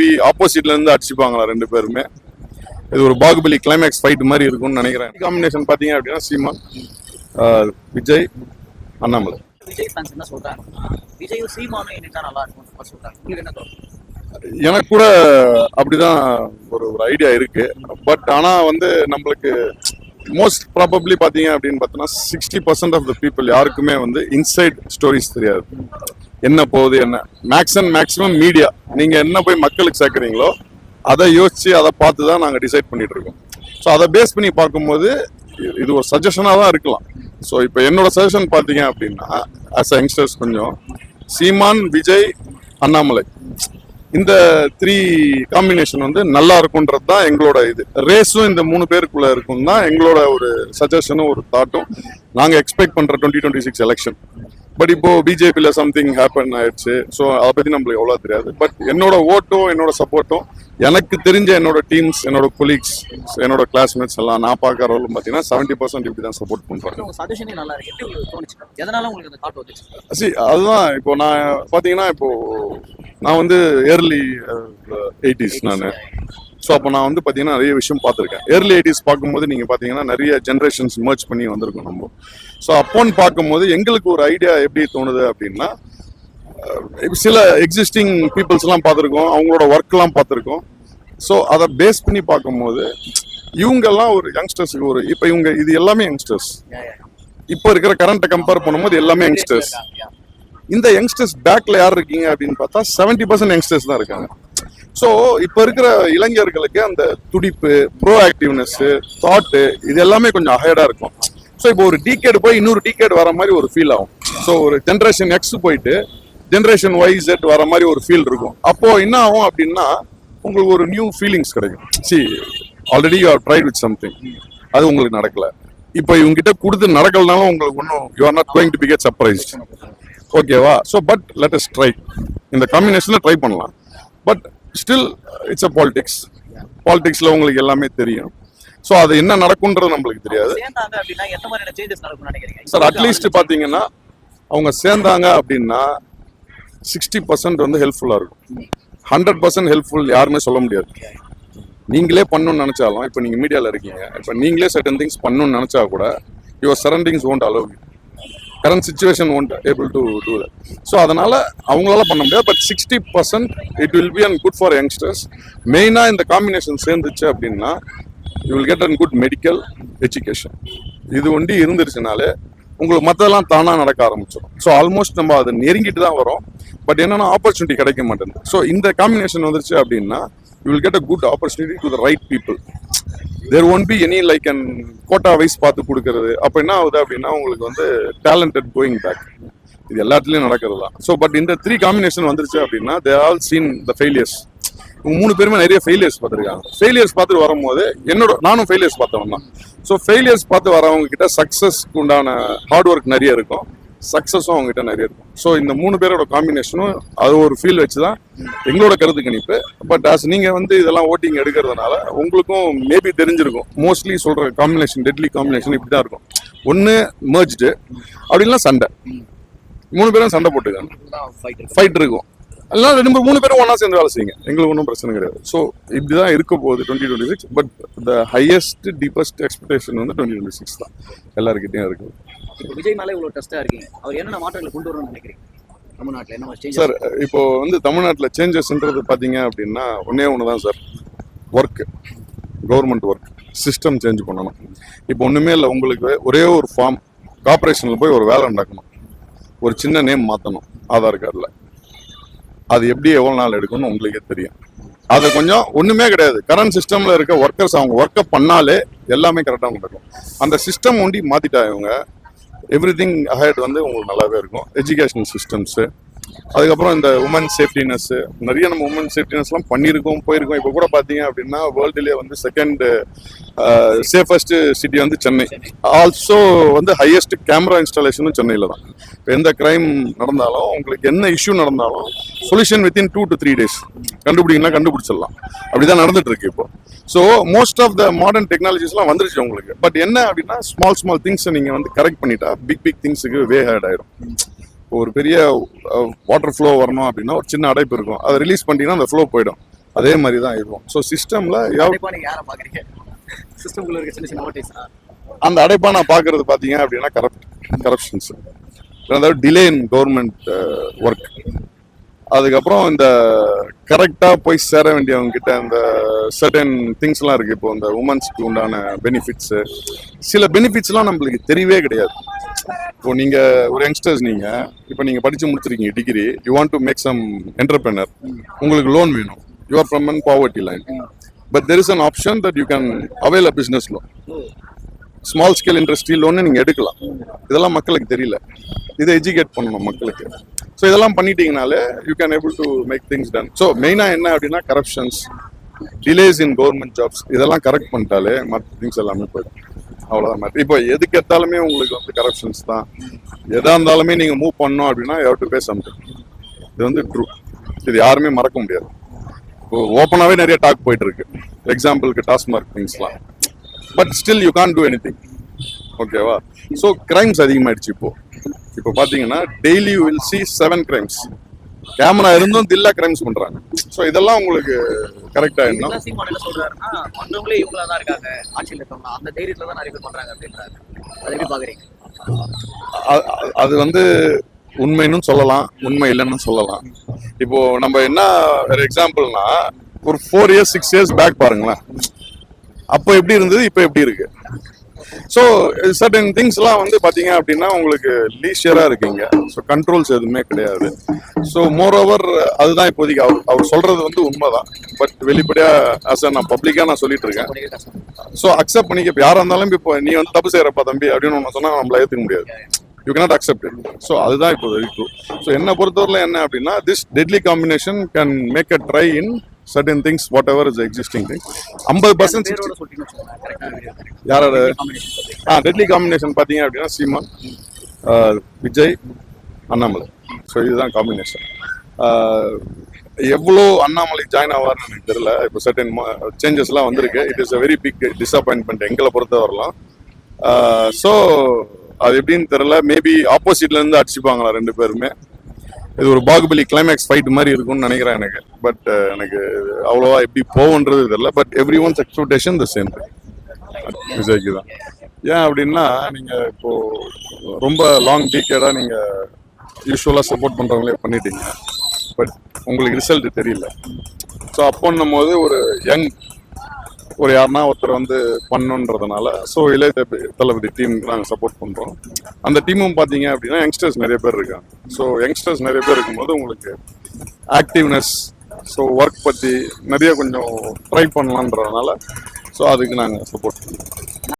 Maybe ஆப்போசிட்ல இருந்து அடிச்சுப்பாங்களா ரெண்டு பேருமே. இது ஒரு பாகுபலி கிளைமேக்ஸ் ஃபைட் மாதிரி இருக்கும்னு நினைக்கிறேன். காம்பினேஷன் பார்த்தீங்க அப்படின்னா சீமான் ஆஹ் விஜய் அண்ணாமலை. எனக்கு கூட அப்படிதான் ஒரு ஒரு ஐடியா இருக்கு. பட் ஆனா வந்து நம்மளுக்கு மோஸ்ட் ப்ராபப்ளி பாத்தீங்க அப்படின்னு பார்த்தோன்னா sixty percent of the people யாருக்குமே வந்து இன்சைட் ஸ்டோரிஸ் தெரியாது. என்ன போகுது என்ன? மேக்ஸ் அண்ட் மேக்ஸிமம் மீடியா நீங்கள் என்ன போய் மக்களுக்கு சேர்க்குறீங்களோ அதை யோசித்து அதை பார்த்து தான் நாங்கள் டிசைட் பண்ணிட்டு இருக்கோம். ஸோ அதை பேஸ் பண்ணி பார்க்கும்போது இது- ஒரு சஜஷனாக தான் இருக்கலாம். ஸோ இப்போ என்னோட சஜஷன் பார்த்தீங்க அப்படின்னா ஆஸ் அ யங்ஸ்டர்ஸ் கொஞ்சம் சீமான் விஜய் அண்ணாமலை. இந்த த்ரீ காம்பினேஷன் வந்து நல்லா இருக்கும்ன்றது தான் எங்களோட இது. ரேஸும் இந்த மூணு பேருக்குள்ள இருக்கும் தான் எங்களோட ஒரு சஜஷனும் ஒரு தாட்டும் நாங்கள் எக்ஸ்பெக்ட் பண்ணுற twenty twenty six election but இப்போ பிஜேபியில் சம்திங் ஹேப்பன் ஆயிடுச்சு. ஸோ அதை பத்தி நம்மளுக்கு எவ்வளோ தெரியாது. பட் என்னோட ஓட்டும் என்னோட சப்போர்ட்டும் எனக்கு தெரிஞ்ச என்னோட டீம்ஸ் என்னோட கொலீக்ஸ் என்னோட கிளாஸ்மேட்ஸ் எல்லாம் நான் பார்க்கறவங்களும் பார்த்தீங்கன்னா செவன்ட்டி பர்சன்ட் இப்படி தான் சப்போர்ட் பண்றாங்க. உங்க சஜஷனே நல்லா இருக்கு. எப்படி உங்களுக்கு தோணுச்சு? எதனால உங்களுக்கு அந்த தாட் வந்துச்சு? சி அதுதான். இப்போ நான் பார்த்தீங்கன்னா இப்போ நான் வந்து ஏர்லி எயிட்டிஸ் நான். ஸோ அப்போ நான் வந்து பார்த்தீங்கன்னா நிறைய விஷயம் பார்த்துருக்கேன். ஏர்லி எயிட்டிஸ் பார்க்கும்போது நீங்கள் பார்த்தீங்கன்னா நிறைய ஜென்ரேஷன்ஸ் merge பண்ணி வந்திருக்கோம் நம்ம. ஸோ அப்போன்னு பார்க்கும்போது எங்களுக்கு ஒரு ஐடியா எப்படி தோணுது அப்படின்னா சில எக்ஸிஸ்டிங் பீப்புள்ஸ்லாம் பார்த்துருக்கோம். அவங்களோட ஒர்க்லாம் பார்த்துருக்கோம். ஸோ அதை பேஸ் பண்ணி பார்க்கும்போது இவங்கெல்லாம் ஒரு யங்ஸ்டர்ஸுக்கு ஒரு இப்போ இவங்க இது எல்லாமே யங்ஸ்டர்ஸ் இப்போ இருக்கிற கரண்ட்டை கம்பேர் பண்ணும்போது எல்லாமே யங்ஸ்டர்ஸ் இந்த யங்ஸ்டர்ஸ் பேக்ல யார் இருக்கீங்க அப்படின்னு பார்த்தா செவன்டி பர்சன்ட் யங்ஸ்டர்ஸ் தான் இருக்காங்க. ஸோ இப்போ இருக்கிற இளைஞர்களுக்கு அந்த துடிப்பு ப்ரோ ஆக்டிவ்னஸ்ஸு தாட்டு இது எல்லாமே கொஞ்சம் அஹேடா இருக்கும். ஸோ இப்போ ஒரு டிகேட் போய் இன்னொரு டிகேட் வர மாதிரி ஒரு ஃபீல் ஆகும். ஸோ ஒரு ஜென்ரேஷன் எக்ஸ் போயிட்டு ஜென்ரேஷன் ஒய் செட் வர மாதிரி ஒரு ஃபீல் இருக்கும். அப்போ என்ன ஆகும் அப்படின்னா உங்களுக்கு ஒரு நியூ ஃபீலிங்ஸ் கிடைக்கும். See already you are tried with something அது உங்களுக்கு நடக்கல. இப்போ இவங்கிட்ட கொடுத்து நடக்கலனாலும் உங்களுக்கு ஒன்றும் you are not going to be get ஓகேவா so but let us try இந்த காம்பினேஷனில் ட்ரை பண்ணலாம். But still it's a politics பாலிடிக்ஸில் உங்களுக்கு எல்லாமே தெரியும். ஸோ அது என்ன நடக்கும்ன்றது நம்மளுக்கு தெரியாது. சார் அட்லீஸ்ட் பார்த்தீங்கன்னா அவங்க சேர்ந்தாங்க அப்படின்னா சிக்ஸ்டி பர்சன்ட் வந்து ஹெல்ப்ஃபுல்லாக இருக்கும். ஹண்ட்ரட் பர்சன்ட் ஹெல்ப்ஃபுல் யாருமே சொல்ல முடியாது. நீங்களே பண்ணணும்னு நினச்சாலும் இப்போ நீங்கள் மீடியாவில் இருக்கீங்க இப்போ நீங்களே சர்டன் திங்ஸ் பண்ணணும்னு நினச்சா கூட your surroundings won't allow current situation won't able to do that so அதனால் அவங்களால பண்ண முடியாது. But sixty percent it will be and good for youngsters மெயினாக இந்த காம்பினேஷன் சேர்ந்துச்சு அப்படின்னா you will get and good medical education இது ஒண்டி இருந்துருச்சுனாலே உங்களுக்கு மற்றதெல்லாம் தானாக நடக்க ஆரம்பிச்சிடும் ஸோ ஆல்மோஸ்ட் நம்ம அதை நெருங்கிட்டு தான் வரோம். பட் என்னென்னா ஆப்பர்ச்சுனிட்டி கிடைக்க மாட்டேங்குது. ஸோ இந்த காம்பினேஷன் வந்துருச்சு அப்படின்னா you will get a good opportunity to the right people there won't be any like and quota wise பார்த்து கொடுக்கறது. அப்போ என்ன ஆகுது அப்படின்னா உங்களுக்கு வந்து டேலண்டட் கோயிங் பேக் இது எல்லாத்துலேயும் நடக்கிறது தான் ஸோ பட் இந்த த்ரீ காம்பினேஷன் வந்துருச்சு அப்படின்னா they all seen the failures இவங்க மூணு பேருமே நிறைய ஃபெயிலியர்ஸ் பார்த்துருக்காங்க. ஃபெயிலியர்ஸ் பார்த்துட்டு வரும்போது என்னோட நானும் ஃபெயிலியர்ஸ் பார்த்தவன் தான் ஸோ ஃபெயிலியர்ஸ் பார்த்து வரவங்க கிட்ட சக்ஸஸ்க்கு உண்டான ஹார்ட் ஒர்க் நிறைய இருக்கும். சக்ஸஸும் அவங்க கிட்ட நிறைய இருக்கும். ஸோ இந்த மூணு பேரோட காம்பினேஷனும் அது ஒரு ஃபீல் வச்சு தான் எங்களோட கருத்து கணிப்பு. பட் as நீங்கள் வந்து இதெல்லாம் ஓட்டிங் எடுக்கிறதுனால உங்களுக்கும் மேபி தெரிஞ்சிருக்கும். மோஸ்ட்லி சொல்கிற காம்பினேஷன் டெட்லி காம்பினேஷன் இப்படி தான் இருக்கும். ஒன்று merged அப்படி இல்லைன்னா சண்டை. மூணு பேரும் சண்டை போட்டுக்காங்க ஃபைட் இருக்கும். எல்லாம் ரெண்டு பேரும் மூணு பேரும் ஒன்றா சேர்ந்து வேலை செய்யுங்க. எங்களுக்கு ஒன்றும் பிரச்சனை கிடையாது. ஸோ இப்படிதான் இருக்க போகுது twenty twenty six but the highest deepest expectation வந்து டுவெண்ட்டி டுவெண்ட்டி சிக்ஸ் தான் எல்லாருக்கிட்டையும் இருக்குது விஜய் மேலே இவ்வளோ டெஸ்ட்டாக இருக்கீங்க. அவர் என்னென்ன மாற்றங்களை கொண்டு வரணும்னு நினைக்கிறீங்க? தமிழ்நாட்டில் என்ன சார் இப்போ வந்து தமிழ்நாட்டில் சேஞ்சஸ்ன்றது பார்த்தீங்க அப்படின்னா ஒன்றே ஒன்று தான் sir work government work system change பண்ணணும். இப்போ ஒன்றுமே இல்லை உங்களுக்கு ஒரே ஒரு ஃபார்ம் கார்பரேஷனில் போய் ஒரு வேலை நடக்கணும். ஒரு சின்ன நேம் மாற்றணும் ஆதார் கார்டில் அது எப்படி எவ்வளோ நாள் எடுக்கும்னு உங்களுக்கே தெரியும். அது கொஞ்சம் ஒன்றுமே கிடையாது. கரண்ட் சிஸ்டமில் இருக்க ஒர்க்கர்ஸ் அவங்க ஒர்க்கை பண்ணாலே எல்லாமே கரெக்டாக நடக்கும். அந்த சிஸ்டம் ஒண்டி மாற்றிட்டா இவங்க. எவ்ரி திங் அஹெட் வந்து உங்களுக்கு நல்லாவே இருக்கும். எஜுகேஷன் சிஸ்டம்ஸு அதுக்கப்புறம் இந்த உமன் சேஃப்டினஸ் நிறைய நம்ம உமன் சேஃப்டினஸ்லாம் பண்ணியிருக்கோம் போயிருக்கோம். இப்போ கூட பார்த்தீங்க அப்படின்னா வேர்ல்டுலேயே வந்து செகண்ட் சேஃபஸ்ட் சிட்டி வந்து சென்னை. ஆல்சோ வந்து ஹையஸ்ட் கேமரா இன்ஸ்டாலேஷனும் சென்னையில் தான். இப்போ எந்த கிரைம் நடந்தாலும் உங்களுக்கு என்ன இஷ்யூ நடந்தாலும் solution within two to three days கண்டுபிடிங்கன்னா கண்டுபிடிச்சிடலாம். அப்படிதான் நடந்துட்டு இருக்கு இப்போ so most of the modern டெக்னாலஜிஸ்லாம் வந்துருச்சு உங்களுக்கு. பட் என்ன அப்படின்னா ஸ்மால் ஸ்மால் திங்ஸை நீங்கள் வந்து கரெக்ட் பண்ணிட்டா பிக் பிக் திங்ஸுக்கு வே ஹேட் ஆயிடும். ஒரு பெரிய வாட்டர் ஃப்ளோ வரணும் அப்படின்னா ஒரு சின்ன அடைப்பு இருக்கும். அதை ரிலீஸ் பண்ணிட்டீங்கன்னா அந்த ஃப்ளோ போயிடும். அதே மாதிரி தான் இருக்கும் ஸோ சிஸ்டமில் அந்த அடைப்பா நான் பார்க்கறது பார்த்தீங்க அப்படின்னா கரப்ட் கரப்ஷன்ஸ் அதாவது டிலே இன் கவர்மெண்ட் ஒர்க் அதுக்கப்புறம் இந்த கரெக்டாக போய் சேர வேண்டியவங்க கிட்ட இந்த சர்டன் திங்ஸ்லாம் இருக்குது இப்போ இந்த உமன்ஸ்க்கு உண்டான பெனிஃபிட்ஸு சில பெனிஃபிட்ஸ்லாம் நம்மளுக்கு தெரியவே கிடையாது. இப்போ நீங்கள் ஒரு யங்ஸ்டர்ஸ் நீங்கள் இப்போ நீங்கள் படித்து முடிச்சிருக்கீங்க degree you want to make some entrepreneur உங்களுக்கு லோன் வேணும். You are from an poverty line but there is an option that you can avail a business loan small scale industry லோன்னு நீங்கள் எடுக்கலாம். இதெல்லாம் மக்களுக்கு தெரியல. இதை எஜுகேட் பண்ணணும் மக்களுக்கு. ஸோ இதெல்லாம் பண்ணிட்டீங்கனாலே you can able to make things done so மெயினாக என்ன அப்படின்னா corruptions delays in government jobs இதெல்லாம் கரெக்ட் பண்ணிட்டாலே மற்ற திங்ஸ் எல்லாமே போயிடும். அவ்வளோதான் இப்போ எதுக்கு எடுத்தாலுமே உங்களுக்கு வந்து கரப்ஷன்ஸ் தான். எதா இருந்தாலுமே நீங்கள் மூவ் பண்ணோம் அப்படின்னா எவ் டு பே சம்திங் இது வந்து ட்ரூ இது யாருமே மறக்க முடியாது. இப்போ ஓப்பனாகவே நிறைய டாக் போயிட்டு இருக்கு. எக்ஸாம்பிளுக்கு டாஸ்மார்க் திங்ஸ்லாம் but still you can anything thing ஓகேவா ஸோ கிரைம்ஸ் அதிகமாயிடுச்சு இப்போ. இப்போ பார்த்தீங்கன்னா daily will see seven crimes camera இருந்தும் தில்லா கிரைம்ஸ் பண்றாங்க. ஸோ இதெல்லாம் உங்களுக்கு கரெக்டா என்ன சொல்றாருன்னா பண்றவங்களே இவங்களா தான் இருக்காங்க ஆட்சியில் இருக்கவங்க அந்த தைரியத்துல தான் நிறைய பேர் பண்றாங்க அப்படின்றாரு. அதை எப்படி பாக்குறீங்க? அது வந்து உண்மைன்னு சொல்லலாம் உண்மை இல்லைன்னு சொல்லலாம். இப்போ நம்ம என்ன ஒரு எக்ஸாம்பிள்னா ஒரு four years six years back பாருங்களேன். அப்போ எப்படி இருந்தது? இப்போ எப்படி இருக்கு? ஸோ சர்டன் திங்ஸ்லாம் வந்து பார்த்தீங்க அப்படின்னா உங்களுக்கு லீஷியராக இருக்கீங்க. ஸோ கண்ட்ரோல்ஸ் எதுவுமே கிடையாது. ஸோ மோர் ஓவர் அதுதான் இப்போதைக்கு அவர் அவர் சொல்றது வந்து உண்மைதான். பட் வெளிப்படையாக அஸ் நான் பப்ளிக்காக நான் சொல்லிட்டு இருக்கேன். ஸோ அக்செப்ட் பண்ணிக்க இப்போ யாராக இருந்தாலும் இப்போ நீ வந்து தப்பு செய்கிறப்பா தம்பி அப்படின்னு ஒன்று சொன்னால் நம்மள ஏற்றுக்க முடியாது. You cannot accept it. So அதுதான் இப்போ வெரி ட்ரூ ஸோ என்னை பொறுத்தவரையில் என்ன அப்படின்னா this deadly combination can make a try in certain things whatever is existing thing ஐம்பது பர்சன்ட் யாரோட காம்பினேஷன் சொல்லி ஆ டெட்லி காம்பினேஷன் பார்த்தீங்க அப்படின்னா சீமான் ஆ, விஜய் அண்ணாமலை. ஸோ இதுதான் காம்பினேஷன் எவ்வளோ அண்ணாமலை ஜாயின் ஆவார்னு எனக்கு தெரியல. இப்போ சர்டன் சேஞ்சஸ்லாம் வந்திருக்கு. It is a very big disappointment எங்களை பொறுத்த வரலாம் ஸோ அது எப்படின்னு தெரியல. மேபி ஆப்போசிட்ல இருந்து அடிச்சுப்பாங்களா ரெண்டு பேருமே. இது ஒரு பாகுபலி கிளைமேக்ஸ் ஃபைட் மாதிரி இருக்கும்னு நினைக்கிறேன் எனக்கு. பட் uh, எனக்கு அவ்வளோவா எப்படி போகுன்றது தெரில but every ones expectation the same விஜய்க்கு தான். ஏன் அப்படின்னா நீங்கள் இப்போ ரொம்ப லாங் டீக்கேடாக நீங்கள் யூஸ்வலாக சப்போர்ட் பண்ணுறவங்களே பண்ணிட்டீங்க. பட் உங்களுக்கு ரிசல்ட் தெரியல. ஸோ அப்போன்னும் போது ஒரு யங் ஒரு யாருன்னா ஒருத்தர் வந்து பண்ணுன்றதுனால ஸோ இளைய தளபதி- தளபதி டீம் நாங்கள் சப்போர்ட் பண்ணுறோம் அந்த டீமும் பார்த்தீங்க அப்படின்னா யங்ஸ்டர்ஸ் நிறைய பேர் இருக்காங்க. ஸோ யங்ஸ்டர்ஸ் நிறைய பேர் இருக்கும்போது உங்களுக்கு ஆக்டிவ்னஸ் ஸோ ஒர்க் பற்றி நிறைய கொஞ்சம் ட்ரை பண்ணலான்றதுனால ஸோ அதுக்கு நாங்கள் சப்போர்ட் பண்ணுறோம்